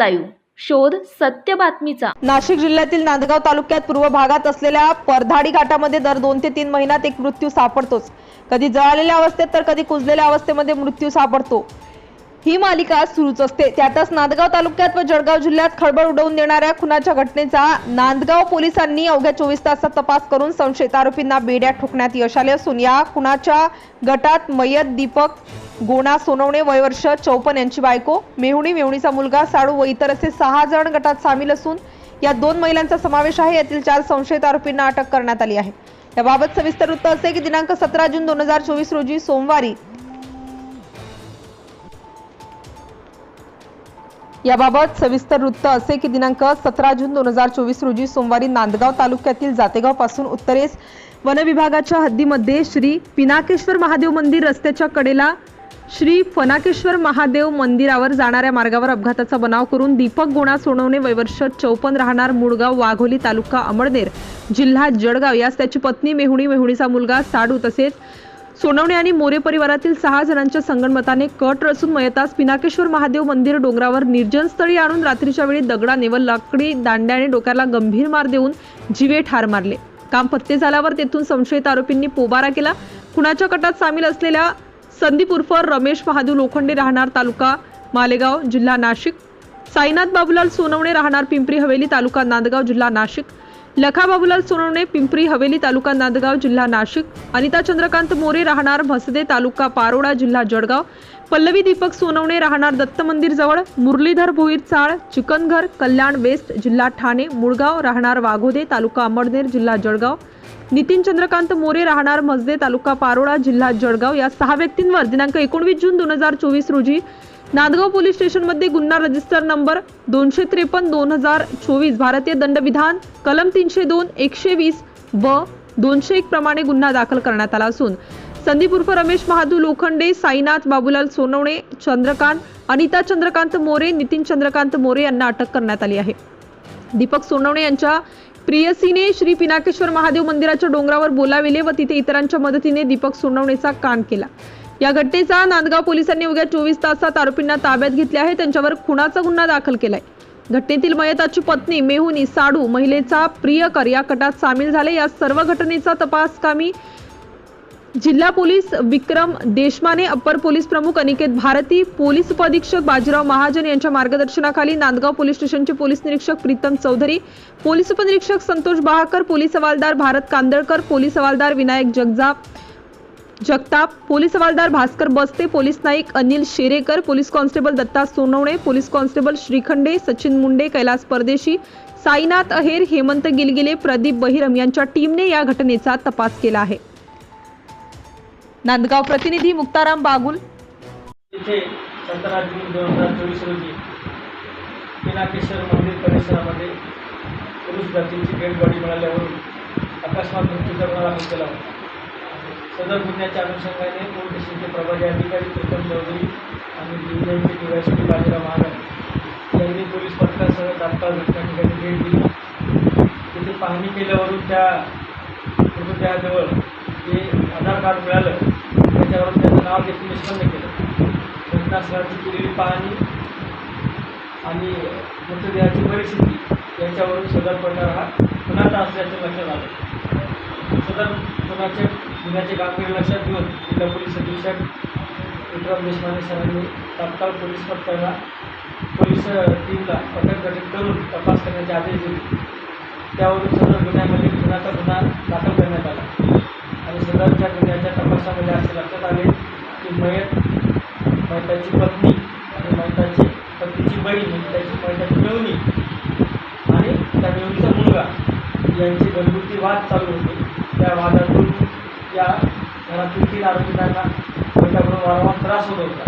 Live. शोध सत्य बातमीचा. नाशिक जिल्ह्यातील नांदगाव तालुक्यात पूर्व भागात असलेल्या परधाडी घाटामध्ये दर दोन ते तीन महिन्यात एक मृत्यू सापडतोच. कधी जळालेल्या अवस्थेत तर कधी कुजलेल्या अवस्थेमध्ये मृत्यू सापडतो. ही मालिका सुरूच असते. त्यातच नांदगाव तालुक्यात व जळगाव जिल्ह्यात खळबळ उडवून देणाऱ्या खुनाच्या घटनेचा नांदगाव पोलिसांनी अवघ्या चोवीस तासात तपास करून संशयित आरोपींना बेड्या ठोकण्यात यश आले असून या खुनाच्या गटात मयत दीपक गोणा सोनवणे वयवर्ष चौपन चौपन्न यांची बायको मेहुणी मेहुणीचा मुलगा साडू व इतर असे सहा जण गटात सामील असून या दोन महिलांचा समावेश आहे. यातील चार संशयित आरोपींना अटक करण्यात आली आहे. याबाबत सविस्तर वृत्त असे की दिनांक सतरा जून दोन हजार चोवीस रोजी सोमवारी याबाबत सविस्तर वृत्त असे की दिनांक सतरा जून दोन हजार चोवीस रोजी सोमवारी नांदगाव तालुक्यातील जातेगावपासून उत्तरेस वनविभागाच्या हद्दीमध्ये श्री पिनाकेश्वर महादेव मंदिर रस्त्याच्या कडेला श्री फनाकेश्वर महादेव मंदिरावर जाणाऱ्या मार्गावर अपघाताचा बनाव करून दीपक गोणा सोनवणे वैवर्ष चौपन्न राहणार मुळगाव वाघोली तालुका अमळनेर जिल्हा जळगाव यास त्याची पत्नी मेहुणी मेहुणीचा मुलगा साडू तसेच सोनवणे आणि मोरे परिवारातील सहा जणांच्या संगणमताने कट रचून मयतास पिनाकेश्वर महादेव मंदिर डोंगरावर निर्जन स्थळी आणून रात्रीच्या वेळी दगडाने व लाकडी दांड्याने डोक्याला गंभीर मार देऊन जीवे ठार मारले. काम पत्ते झाल्यावर तेथून संशयित आरोपींनी पोबारा केला. कुणाच्या कटात सामील असलेल्या संदीप उर्फ रमेश महादेव लोखंडे राहणार तालुका मालेगाव जिल्हा नाशिक. साईनाथ बाबूलाल सोनवणे राहणार पिंपरी हवेली तालुका नांदगाव जिल्हा नाशिक. लखा बाबूलाल सोनवणे पिंपरी हवेली तालुका नांदगाव जिल्हा नाशिक अनिता चंद्रकांत मोरे राहणार म्हसदे तालुका पारोडा जिल्हा जळगाव पल्लवी दीपक सोनवणे राहणार दत्त मंदिर जवळ मुरलीधर भोईर चाळ चिकनघर कल्याण वेस्ट जिल्हा ठाणे मुळगाव राहणार वाघोदे तालुका अंबडनेर जिल्हा जळगाव नितीन चंद्रकांत मोरे राहणार मसदे तालुका पारोळा जिल्हा जळगाव. या सहा व्यक्तींवर दिनांक एकोणवीस जून दोन हजार चोवीस रोजी नांदगाव पोलीस स्टेशनमध्ये गुन्हा रजिस्टर नंबर दोनशे त्रेपन्न दोन हजार चोवीस भारतीय दंडविधान कलम तीनशे दोन एकशे वीस व दोनशे एक प्रमाणे गुन्हा दाखल करण्यात आला असून संदीप उर्फ रमेश महादू लोखंडे साईनाथ बाबूलाल सोनवणे चंद्रकांत अनिता चंद्रकांत मोरे नितीन चंद्रकांत मोरे यांना अटक करण्यात आली आहे. दीपक सोनवणे यांच्या प्रियसीने श्री पिनाकेश्वर महादेव मंदिराच्या डोंगरावर बोलाविले व तिथे इतरांच्या मदतीने दीपक सोनवणेचा कान केला. या घटनेचा नांदगाव पोलिसांनी उद्या चोवीस तासात आरोपींना ताब्यात घेतले आहे. त्यांच्यावर खुनाचा गुन्हा दाखल केलाय. घटनेतील मयताची पत्नी मेहुनी साडू महिलेचा प्रियकर या कटात सामील झाले. या सर्व घटनेचा तपास कामी जिल्हा police Vikram Deshmane upper police प्रमुख अनिकेत भारती पोलीस उपअधीक्षक बाजीराव महाजन यांच्या मार्गदर्शनाखाली नांदगाव पोलीस स्टेशनचे पोलीस निरीक्षक प्रीतम चौधरी पोलीस उपनिरीक्षक संतोष बहाकर पोलीस हवालदार भारत कांदळकर पोलीस हवालदार विनायक जगजाप जगताप पोलीस हवालदार Bhaskar Baste police Naik Anil Sherekar police constable Datta Sonawane police constable Shrikhande Sachin Munde Kailas Pardeshi Sainath Aher Hemant गिलगिले Pradeep Bahiram यांच्या टीमने या घटनेचा तपास केला आहे. नांदगाव प्रतिनिधी मुक्ताराम बागुल. इथे सतरा जून दोन हजार चोवीस रोजी पिनाकेश्वर मंदिर परिसरामध्ये पुरुष डेड बॉडी मिळाल्यावरून अकस्मात मृत्यूचा गुन्हा दाखल केला होता. सदर गुन्ह्याच्या अनुषंगाने पोलीस स्टेशनचे प्रभारी अधिकारी प्रीतम चौधरी आणि डिव्हिजनचे डीवायसपी बाजीराव महाराज यांनी पोलीस पथकासह तात्काळ घटना ठिकाणी भेट दिली. तिथे पाहणी केल्यावरून त्या मृतदेहाजवळ जे आधार कार्ड मिळालं त्याच्यावरून त्याचं नाव देखील निष्पन्न केलं. घटनास्थळाची केलेली पाहणी आणि मृतदेहाची परिस्थिती याच्यावरून सदर प्रकार हा खुनाचा असल्याचं लक्षात आलं. सदर खुनाचे गुन्ह्याचे गांभीर्य लक्षात घेऊन जिल्हा पोलीस अधीक्षक विक्रम देशमाने सरांनी तात्काळ पोलीस पथकाला पोलीस टीमला पथक गठीत करून तपास करण्याचे आदेश दिले. त्यावरून सदर गुन्ह्यामध्ये गुन्ह्याचा गुन्हा दाखल करण्यात आला. आणि सदरच्या गुन्ह्याच्या तपासामध्ये असे लक्षात आले की मयत मयताची पत्नी आणि मयताची पत्नीची बहीण म्हणजे त्याची मयताची मेवणी आणि त्या मेवणीचा मुलगा यांची घरगुती वाद चालू होते. त्या वादातून या घरातील तीन आरोपितांना मयताकडून वारंवार त्रास होत होता.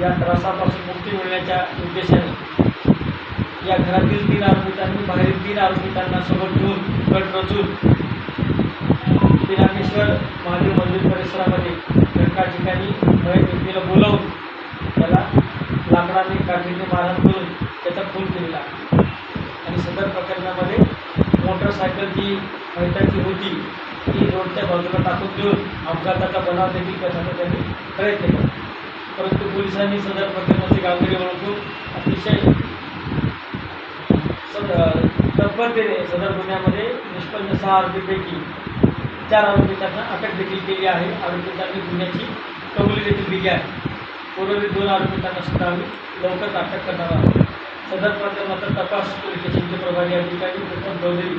या त्रासापासून मुक्ती मिळण्याच्या उद्देशाने या घरातील तीन आरोपितांनी बाहेरील तीन आरोपितांना सोबत घेऊन गट रचून पिनाकेश्वर महादेव मंदिर परिसरामध्ये एका ठिकाणी मयत व्यक्तीला बोलावून त्याला लाकडाने काठीने मारहाण करून त्याचा खून केलेला आणि सदर प्रकरणामध्ये मोटरसायकल जी मयताची होती ती रोडच्या बाजूला टाकून देऊन अपघाताचा बनाव देखील कशाचा त्यांनी प्रयत्न केला. परंतु पोलिसांनी सदर प्रकरणाचे गांभीर्य ओळखून अतिशय सद- तत्परतेने सदर गुन्ह्यामध्ये निष्पन्न सहा आरोपीपैकी चार आरोपितांना अटक देखील केली आहे. आरोपितांनी गुन्ह्याची कबुली देखील दिली आहे. उर्वरित दोन आरोपितांना सुद्धा आम्ही लवकरच अटक करणार आहोत. सदर प्रकरणाचा तपास पोलीस स्टेशनचे प्रभारी अधिकारी प्रथम चौधरी